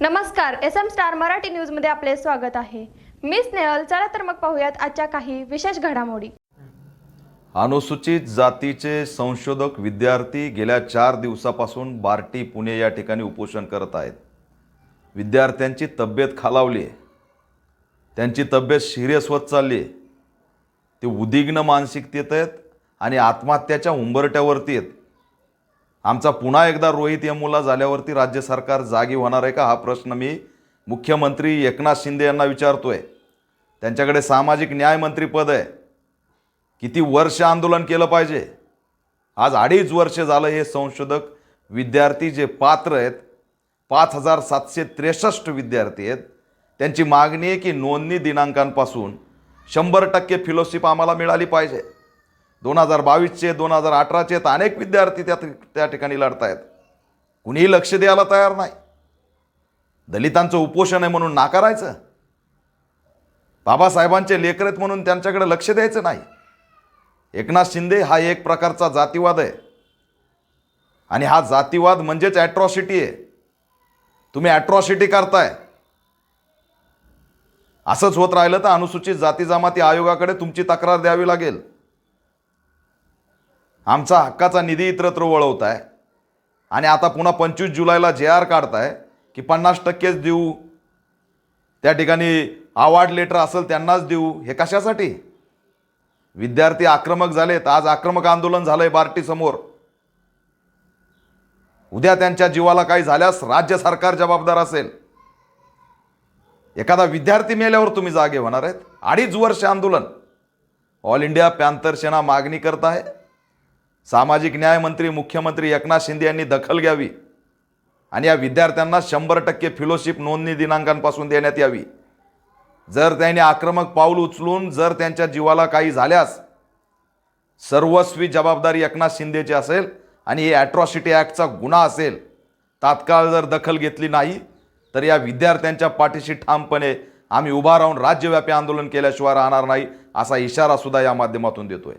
नमस्कार S M star Marathi न्यूजमध्ये आपले स्वागत आहे. मी स्नेहल चला तर मग पाहूयात आजच्या काही विशेष घडामोडी. अनुसूचित जातीचे संशोधक विद्यार्थी गेल्या चार दिवसापासून बार्टी पुणे या ठिकाणी उपोषण करत आहेत. विद्यार्थ्यांची तब्येत खालावली आहे. त्यांची तब्येत सिरियस होत चालली आहे. ते उद्विग्न मानसिकतेत आहेत आणि आत्महत्याच्या उंबरट्यावरती आहेत. आमचा पुन्हा एकदा रोहित यमुला झाल्यावरती राज्य सरकार जागी होणार आहे का? हा प्रश्न मी मुख्यमंत्री एकनाथ शिंदे यांना विचारतो आहे त्यांच्याकडे सामाजिक न्यायमंत्रीपद आहे. किती वर्ष आंदोलन केलं पाहिजे? आज अडीच वर्ष झालं हे संशोधक विद्यार्थी जे पात्र आहेत पाच हजार सातशे त्रेसष्ट विद्यार्थी आहेत. त्यांची मागणी आहे की नोंदणी दिनांकांपासून शंभर टक्के फिलोशिप आम्हाला मिळाली पाहिजे. दोन हजार बावीसचे दोन हजार अठराचे आहेत अनेक विद्यार्थी त्या त्या ठिकाणी लढत आहेत कुणीही लक्ष द्यायला तयार नाही. दलितांचं उपोषण आहे म्हणून नाकारायचं. बाबासाहेबांचे लेकर आहेत म्हणून त्यांच्याकडे लक्ष द्यायचं नाही. एकनाथ शिंदे हा एक प्रकारचा जातीवाद आहे. आणि हा जातीवाद म्हणजेच ॲट्रॉसिटी आहे. तुम्ही ॲट्रॉसिटी करताय. असंच होत राहिलं तर अनुसूचित जाती जमाती आयोगाकडे तुमची तक्रार द्यावी लागेल. आमचा हक्काचा निधी इतरत्र वळवताय. आणि आता पुन्हा पंचवीस जुलैला जे आर काढताय की पन्नास टक्केच देऊ. त्या ठिकाणी अवॉर्ड लेटर असेल त्यांनाच देऊ. हे कशासाठी? विद्यार्थी आक्रमक झालेत. आज आक्रमक आंदोलन झालंय आहे बार्टीसमोर उद्या त्यांच्या जीवाला काही झाल्यास राज्य सरकार जबाबदार असेल. एखादा विद्यार्थी मेल्यावर तुम्ही जागे होणार आहेत. अडीच वर्ष आंदोलन. ऑल इंडिया पॅन्थर सेना मागणी करत आहे. सामाजिक न्यायमंत्री मुख्यमंत्री एकनाथ शिंदे यांनी दखल घ्यावी आणि या विद्यार्थ्यांना शंभर टक्के फिलोशिप नोंदणी दिनांकांपासून देण्यात यावी. जर त्यांनी आक्रमक पाऊल उचलून जर त्यांच्या जीवाला काही झाल्यास सर्वस्वी जबाबदारी एकनाथ शिंदेची असेल आणि हे ॲट्रॉसिटी ॲक्टचा गुन्हा असेल तात्काळ जर दखल घेतली नाही तर या विद्यार्थ्यांच्या पाठीशी ठामपणे आम्ही उभा राहून राज्यव्यापी आंदोलन केल्याशिवाय राहणार नाही असा इशारासुद्धा या माध्यमातून देतोय.